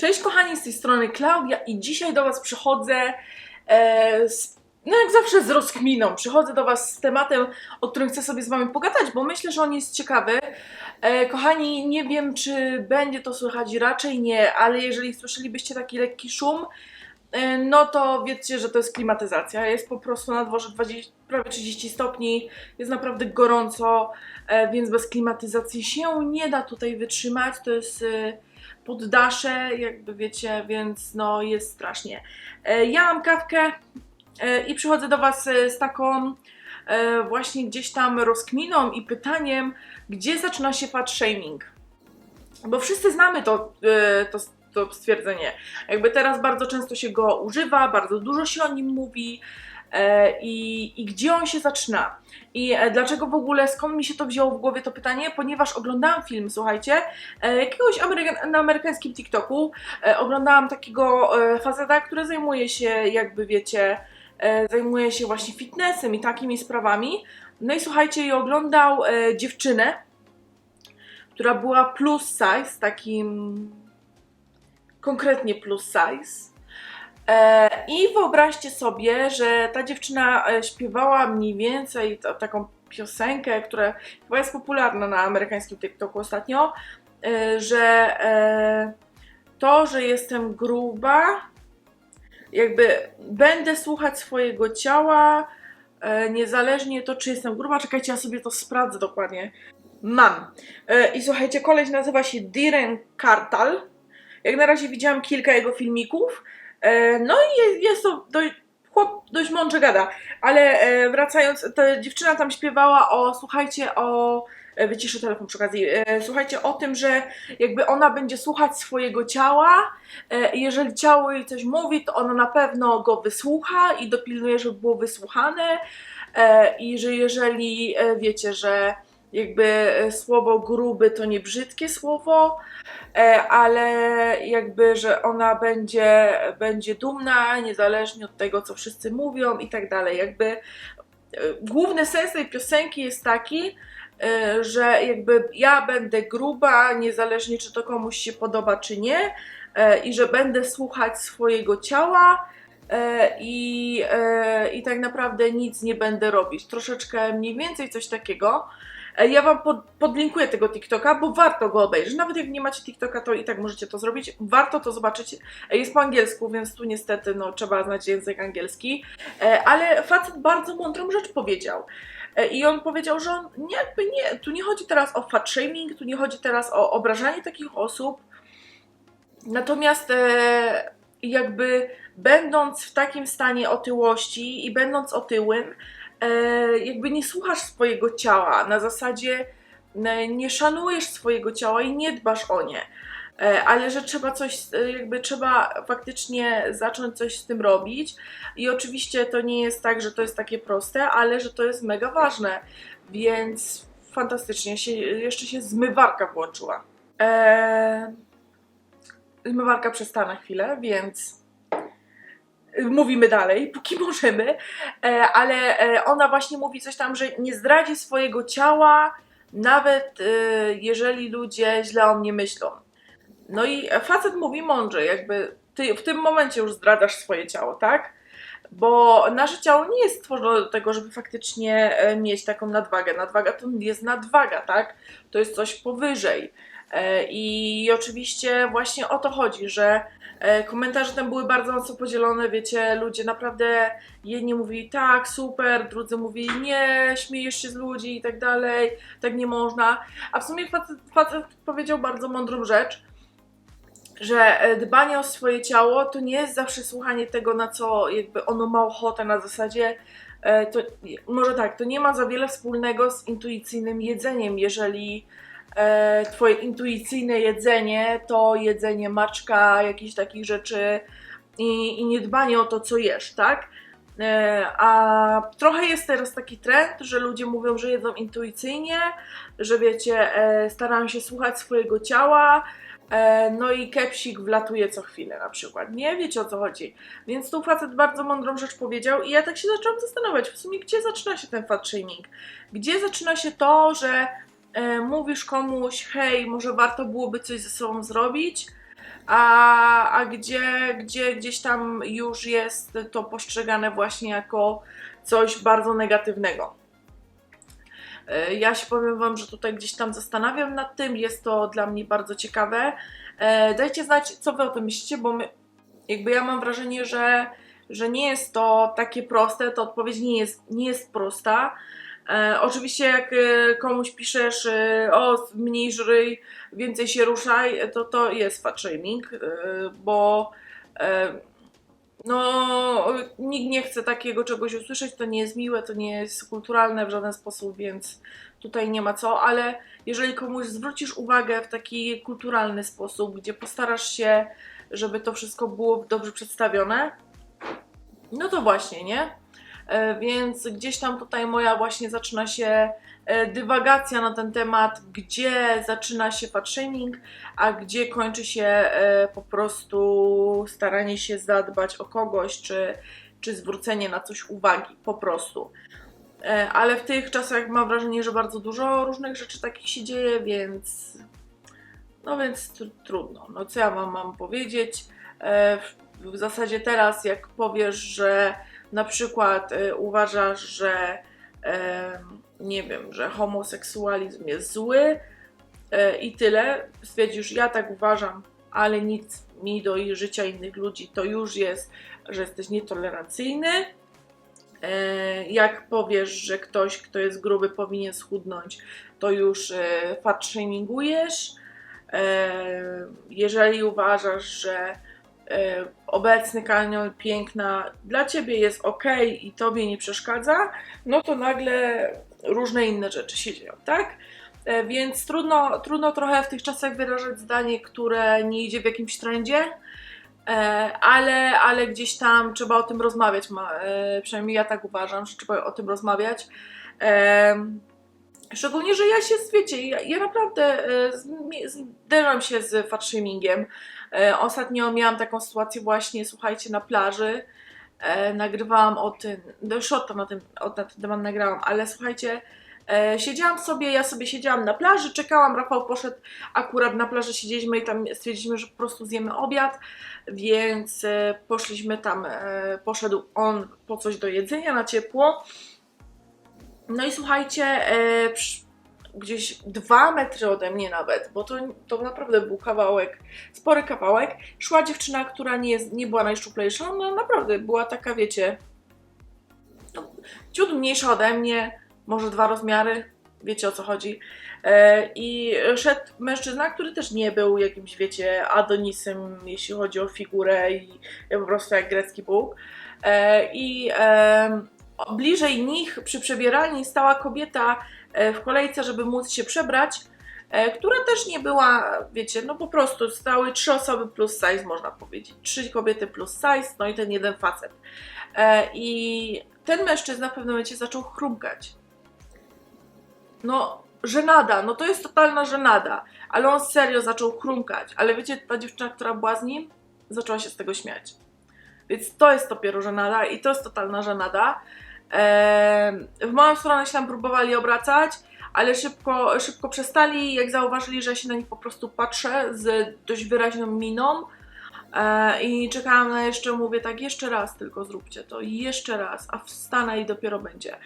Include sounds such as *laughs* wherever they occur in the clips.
Cześć kochani, z tej strony Klaudia i dzisiaj do Was przychodzę e, z, no jak zawsze z rozkminą. Przychodzę do Was z tematem, o którym chcę sobie z Wami pogadać, bo myślę, że on jest ciekawy. E, kochani, nie wiem czy będzie to słychać, raczej nie, ale jeżeli słyszelibyście taki lekki szum, no to wiedzcie, że to jest klimatyzacja. Jest po prostu na dworze 20, prawie 30 stopni, jest naprawdę gorąco, e, więc bez klimatyzacji się nie da tutaj wytrzymać. To jest... E, poddasze, jakby wiecie, więc no jest strasznie. E, Ja mam kawkę e, i przychodzę do Was z taką właśnie gdzieś tam rozkminą i pytaniem, gdzie zaczyna się fat shaming? Bo wszyscy znamy to, to, to stwierdzenie. Jakby teraz bardzo często się go używa, bardzo dużo się o nim mówi. E, I, I gdzie on się zaczyna? I e, dlaczego w ogóle, skąd mi się to wzięło w głowie to pytanie? Ponieważ oglądałam film, słuchajcie, e, jakiegoś Amerykan- na amerykańskim TikToku. Oglądałam takiego faceta, który zajmuje się, jakby wiecie, zajmuje się właśnie fitnessem i takimi sprawami. No i słuchajcie, i oglądał dziewczynę, która była plus size, takim konkretnie plus size. E, I wyobraźcie sobie, że ta dziewczyna e, śpiewała mniej więcej ta, taką piosenkę, która chyba jest popularna na amerykańskim TikToku ostatnio, e, że to, że jestem gruba, jakby będę słuchać swojego ciała, niezależnie to, czy jestem gruba. Czekajcie, ja sobie to sprawdzę dokładnie. Mam. I słuchajcie, koleś nazywa się Diren Kartal. Jak na razie widziałam kilka jego filmików. E, No i jest, to dość, chłop dość mądrze gada, ale e, wracając, ta dziewczyna tam śpiewała o, słuchajcie, o, e, wyciszę telefon przy okazji, słuchajcie o tym, że jakby ona będzie słuchać swojego ciała, jeżeli ciało jej coś mówi, to ona na pewno go wysłucha i dopilnuje, żeby było wysłuchane i że jeżeli wiecie, że jakby e, słowo gruby to nie brzydkie słowo, e, ale jakby, że ona będzie, będzie dumna, niezależnie od tego, co wszyscy mówią i tak dalej. Jakby e, główny sens tej piosenki jest taki, że jakby ja będę gruba, niezależnie czy to komuś się podoba, czy nie, i że będę słuchać swojego ciała. I, I tak naprawdę nic nie będę robić. Troszeczkę mniej więcej coś takiego. E, Ja Wam pod, podlinkuję tego TikToka, bo warto go obejrzeć. Nawet jak nie macie TikToka, to i tak możecie to zrobić. Warto to zobaczyć. E, Jest po angielsku, więc tu niestety no, trzeba znać język angielski. E, Ale facet bardzo mądrą rzecz powiedział. I on powiedział, że on nie, jakby nie, tu nie chodzi teraz o fat shaming, tu nie chodzi teraz o obrażanie takich osób. Natomiast jakby będąc w takim stanie otyłości i będąc otyłym, jakby nie słuchasz swojego ciała, na zasadzie e, nie szanujesz swojego ciała i nie dbasz o nie. E, Ale że trzeba coś, e, jakby trzeba faktycznie zacząć coś z tym robić. I oczywiście to nie jest tak, że to jest takie proste, ale że to jest mega ważne. Więc fantastycznie się, jeszcze się zmywarka włączyła. Zmywarka przestała na chwilę, więc mówimy dalej, póki *laughs* możemy, e, ale e, ona właśnie mówi coś tam, że nie zdradzi swojego ciała, nawet e, jeżeli ludzie źle o mnie myślą. No i facet mówi mądrze, jakby ty w tym momencie już zdradzasz swoje ciało, tak? Bo nasze ciało nie jest stworzone do tego, żeby faktycznie mieć taką nadwagę. Nadwaga to jest nadwaga, tak? To jest coś powyżej. I oczywiście właśnie o to chodzi, że komentarze tam były bardzo mocno podzielone, wiecie, ludzie naprawdę jedni mówili tak, super, drudzy mówili nie, śmiejesz się z ludzi i tak dalej, tak nie można. A w sumie facet, facet powiedział bardzo mądrą rzecz, że e, dbanie o swoje ciało to nie jest zawsze słuchanie tego, na co jakby ono ma ochotę na zasadzie. e, To, może tak, to nie ma za wiele wspólnego z intuicyjnym jedzeniem, jeżeli e, twoje intuicyjne jedzenie to jedzenie maczka, jakichś takich rzeczy i, i nie dbanie o to, co jesz, tak? E, A trochę jest teraz taki trend, że ludzie mówią, że jedzą intuicyjnie, że wiecie, e, staram się słuchać swojego ciała, E, No i kepsik wlatuje co chwilę na przykład. Nie wiecie o co chodzi. Więc tu facet bardzo mądrą rzecz powiedział i ja tak się zaczęłam zastanawiać w sumie, gdzie zaczyna się ten fat shaming? Gdzie zaczyna się to, że e, mówisz komuś, hej, może warto byłoby coś ze sobą zrobić, a, a gdzie, gdzie gdzieś tam już jest to postrzegane właśnie jako coś bardzo negatywnego. E, Ja się powiem Wam, że tutaj gdzieś tam zastanawiam nad tym, jest to dla mnie bardzo ciekawe. E, Dajcie znać, co Wy o tym myślicie, bo my, jakby ja mam wrażenie, że, że nie jest to takie proste, to odpowiedź nie jest, nie jest prosta. E, oczywiście jak e, komuś piszesz e, o mniej żryj, więcej się ruszaj, to to jest fat shaming, bo no nikt nie chce takiego czegoś usłyszeć, to nie jest miłe, to nie jest kulturalne w żaden sposób, więc tutaj nie ma co, ale jeżeli komuś zwrócisz uwagę w taki kulturalny sposób, gdzie postarasz się, żeby to wszystko było dobrze przedstawione, no to właśnie, nie? E, Więc gdzieś tam tutaj moja właśnie zaczyna się e, dywagacja na ten temat, gdzie zaczyna się fatshaming, a gdzie kończy się e, po prostu staranie się zadbać o kogoś, czy, czy zwrócenie na coś uwagi, po prostu. Ale w tych czasach mam wrażenie, że bardzo dużo różnych rzeczy takich się dzieje, więc no więc tr- trudno. No co ja wam mam powiedzieć? W zasadzie teraz jak powiesz, że na przykład e, uważasz, że e, nie wiem, że homoseksualizm jest zły e, i tyle, stwierdzisz, ja tak uważam, ale nic mi do życia innych ludzi, to już jest, że jesteś nietolerancyjny. E, Jak powiesz, że ktoś, kto jest gruby, powinien schudnąć, to już e, fat shamingujesz. E, Jeżeli uważasz, że obecny kanał piękna dla ciebie jest ok i tobie nie przeszkadza, no to nagle różne inne rzeczy się dzieją, tak? E, Więc trudno, trudno trochę w tych czasach wyrażać zdanie, które nie idzie w jakimś trendzie, e, ale, ale gdzieś tam trzeba o tym rozmawiać. ma- e, Przynajmniej ja tak uważam, że trzeba o tym rozmawiać. Szczególnie, że ja się, wiecie, ja, ja naprawdę zderzam się z fatshamingiem. E, Ostatnio miałam taką sytuację właśnie, słuchajcie, na plaży. E, nagrywałam o tym, no shorta na, tym, o, na ten temat nagrałam, ale słuchajcie, e, siedziałam sobie, ja sobie siedziałam na plaży, czekałam, Rafał poszedł, akurat na plaży siedzieliśmy i tam stwierdziliśmy, że po prostu zjemy obiad, więc e, poszliśmy tam, e, poszedł on po coś do jedzenia na ciepło. No i słuchajcie, e, gdzieś dwa metry ode mnie nawet, bo to, to naprawdę był kawałek, spory kawałek, szła dziewczyna, która nie, jest, nie była najszczuplejsza, no naprawdę była taka, wiecie, no, ciut mniejsza ode mnie, może dwa rozmiary, wiecie o co chodzi. E, I szedł mężczyzna, który też nie był jakimś, wiecie, Adonisem, jeśli chodzi o figurę i po prostu jak grecki bóg. E, I bliżej nich przy przebieralni stała kobieta w kolejce, żeby móc się przebrać, e, która też nie była, wiecie, no po prostu stały trzy osoby plus size, można powiedzieć. Trzy kobiety plus size, no i ten jeden facet. E, I ten mężczyzna w pewnym momencie zaczął chrumkać. No, żenada, no to jest totalna żenada, ale on serio zaczął chrumkać. Ale wiecie, ta dziewczyna, która była z nim, zaczęła się z tego śmiać. Więc to jest dopiero żenada i to jest totalna żenada. W moją stronę się tam próbowali obracać, ale szybko, szybko przestali, jak zauważyli, że ja się na nich po prostu patrzę z dość wyraźną miną e, i czekałam na jeszcze, mówię tak, jeszcze raz tylko zróbcie to, jeszcze raz, a wstanę i dopiero będzie.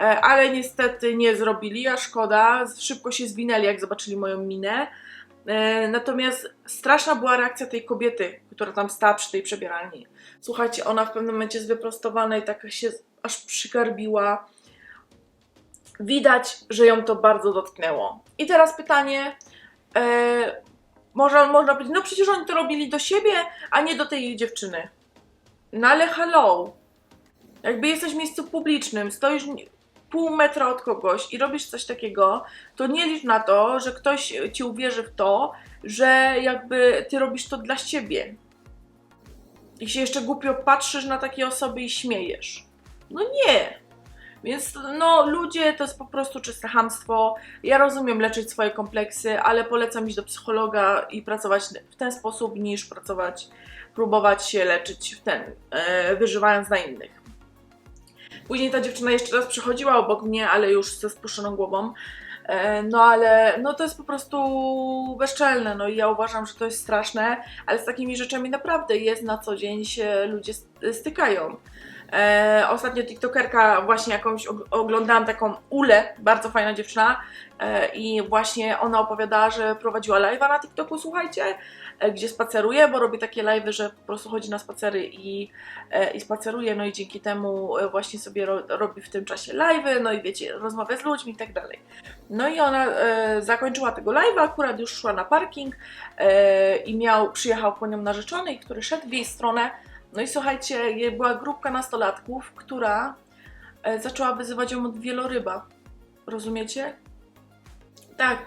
E, ale niestety nie zrobili, a szkoda, szybko się zwinęli, jak zobaczyli moją minę. E, Natomiast straszna była reakcja tej kobiety, która tam stała przy tej przebieralni. Słuchajcie, ona w pewnym momencie z wyprostowanej tak się aż przygarbiła. Widać, że ją to bardzo dotknęło. I teraz pytanie, e, można, można powiedzieć, no przecież oni to robili do siebie, a nie do tej dziewczyny. No ale hello, jakby jesteś w miejscu publicznym, stoisz pół metra od kogoś i robisz coś takiego, to nie licz na to, że ktoś ci uwierzy w to, że jakby ty robisz to dla siebie. I się jeszcze głupio patrzysz na takie osoby i śmiejesz. No nie. Więc no ludzie to jest po prostu czyste hamstwo. Ja rozumiem leczyć swoje kompleksy, ale polecam iść do psychologa i pracować w ten sposób niż pracować, próbować się leczyć w ten, e, wyżywając na innych. Później ta dziewczyna jeszcze raz przychodziła obok mnie, ale już ze spuszczoną głową. E, No ale no to jest po prostu bezczelne, no i ja uważam, że to jest straszne, ale z takimi rzeczami naprawdę jest na co dzień się ludzie st- stykają. E, ostatnio TikTokerka właśnie jakąś og- oglądałam taką Ulę, bardzo fajna dziewczyna e, i właśnie ona opowiadała, że prowadziła live'a na TikToku, słuchajcie, gdzie spaceruje, bo robi takie live'y, że po prostu chodzi na spacery i, e, i spaceruje, no i dzięki temu e, właśnie sobie ro, robi w tym czasie live'y, no i wiecie, rozmawia z ludźmi i tak dalej. No i ona e, zakończyła tego live'a, akurat już szła na parking e, i miał, przyjechał po nią narzeczony, który szedł w jej stronę. No i słuchajcie, była grupka nastolatków, która e, zaczęła wyzywać ją od wieloryba. Rozumiecie? Tak,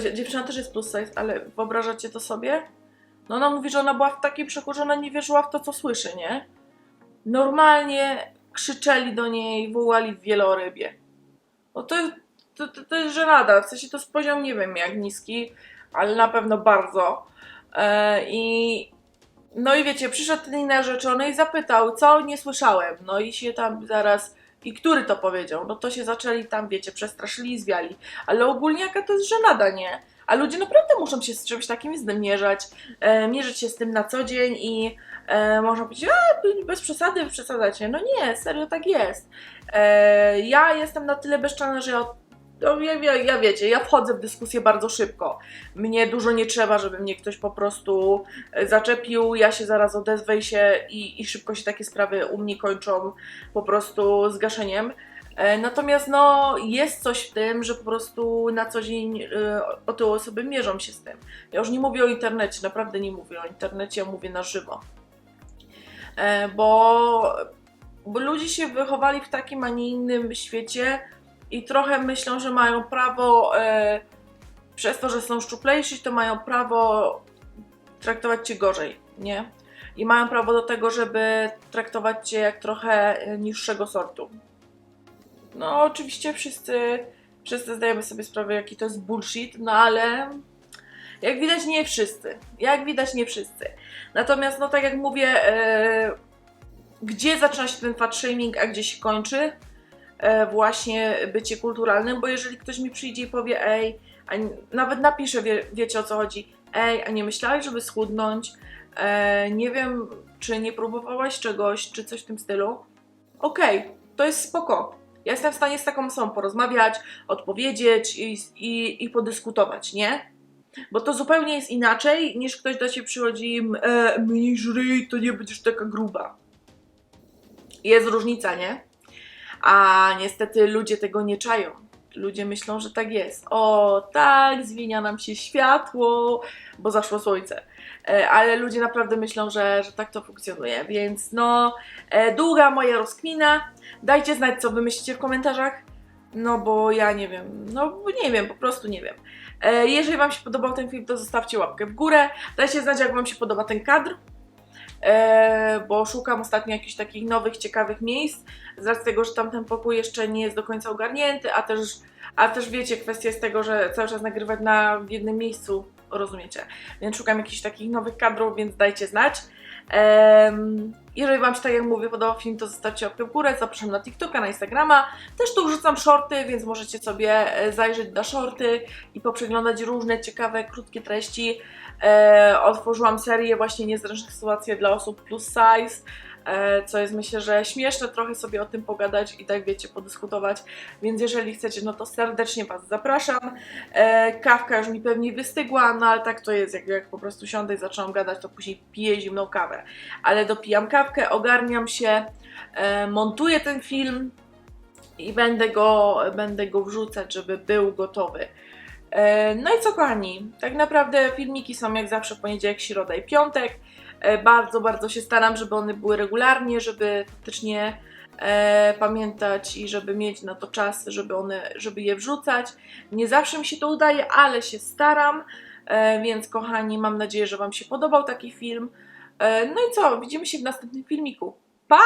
dzie- dziewczyna też jest plus size, ale wyobrażacie to sobie? No ona mówi, że ona była w takiej przeku, że ona nie wierzyła w to, co słyszy, nie? Normalnie krzyczeli do niej, wołali w wielorybie. No to, to, to, to jest żenada, w sensie to jest poziom nie wiem jak niski, ale na pewno bardzo. E, I no i wiecie, przyszedł ten narzeczony i zapytał, co nie słyszałem. No i się tam zaraz. I który to powiedział? No to się zaczęli tam, wiecie, przestraszyli i zwiali. Ale ogólnie jaka to jest żenada, nie? A ludzie naprawdę muszą się z czymś takim zmierzać, e, mierzyć się z tym na co dzień i e, można powiedzieć, a bez przesady, przesadzacie. No nie, serio tak jest. E, ja jestem na tyle bezczelna, że ja, no, ja, ja, ja wiecie, ja wchodzę w dyskusję bardzo szybko. Mnie dużo nie trzeba, żeby mnie ktoś po prostu e, zaczepił, ja się zaraz odezwę się i, i szybko się takie sprawy u mnie kończą po prostu zgaszeniem. E, Natomiast no, jest coś w tym, że po prostu na co dzień e, o te osoby mierzą się z tym. Ja już nie mówię o internecie, naprawdę nie mówię o internecie, ja mówię na żywo. E, Bo, bo ludzie się wychowali w takim, a nie innym świecie i trochę myślą, że mają prawo, przez to, że są szczuplejsi, to mają prawo traktować cię gorzej, nie? I mają prawo do tego, żeby traktować cię jak trochę niższego sortu. No, oczywiście wszyscy, wszyscy zdajemy sobie sprawę, jaki to jest bullshit, no ale jak widać nie wszyscy. Jak widać nie wszyscy. Natomiast, no tak jak mówię, e, gdzie zaczyna się ten fat shaming, a gdzie się kończy e, właśnie bycie kulturalnym, bo jeżeli ktoś mi przyjdzie i powie, ej, a nawet napisze, wie, wiecie o co chodzi, ej, a nie myślałeś, żeby schudnąć, e, nie wiem, czy nie próbowałaś czegoś, czy coś w tym stylu, okej, to jest spoko. Ja jestem w stanie z taką osobą porozmawiać, odpowiedzieć i, i, i podyskutować, nie? Bo to zupełnie jest inaczej, niż ktoś do ciebie przychodzi e, mniej żryj, to nie będziesz taka gruba. Jest różnica, nie? A niestety ludzie tego nie czają. Ludzie myślą, że tak jest. O, tak, zmienia nam się światło, bo zaszło słońce. E, Ale ludzie naprawdę myślą, że, że tak to funkcjonuje. Więc no, e, długa moja rozkmina. Dajcie znać, co wy myślicie w komentarzach. No bo ja nie wiem. No nie wiem, po prostu nie wiem. E, Jeżeli Wam się podobał ten film, to zostawcie łapkę w górę. Dajcie znać, jak Wam się podoba ten kadr. E, bo szukam ostatnio jakichś takich nowych, ciekawych miejsc, z racji tego, że tamten pokój jeszcze nie jest do końca ogarnięty, a też, a też wiecie, kwestia jest tego, że cały czas nagrywać na w jednym miejscu, rozumiecie, więc szukam jakichś takich nowych kadrów, więc dajcie znać. Em, jeżeli Wam się, tak jak mówię, podobał film, to zostawcie łapkę w górę, zapraszam na TikToka, na Instagrama, też tu wrzucam shorty, więc możecie sobie e, zajrzeć na shorty i poprzeglądać różne ciekawe, krótkie treści. E, otworzyłam serię właśnie niezręcznych sytuacji dla osób plus size, co jest myślę, że śmieszne trochę sobie o tym pogadać i tak wiecie, podyskutować, więc jeżeli chcecie, no to serdecznie Was zapraszam. E, kawka już mi pewnie wystygła, no ale tak to jest, jak, jak po prostu siądę i gadać, to później piję zimną kawę. Ale dopijam kawkę, ogarniam się, e, montuję ten film i będę go, będę go wrzucać, żeby był gotowy. E, No i co kochani, tak naprawdę filmiki są jak zawsze poniedziałek, środa i piątek. E, Bardzo, bardzo się staram, żeby one były regularnie, żeby faktycznie e, pamiętać i żeby mieć na to czas, żeby one, żeby je wrzucać. Nie zawsze mi się to udaje, ale się staram. E, Więc kochani, mam nadzieję, że Wam się podobał taki film. E, No i co, widzimy się w następnym filmiku. Pa!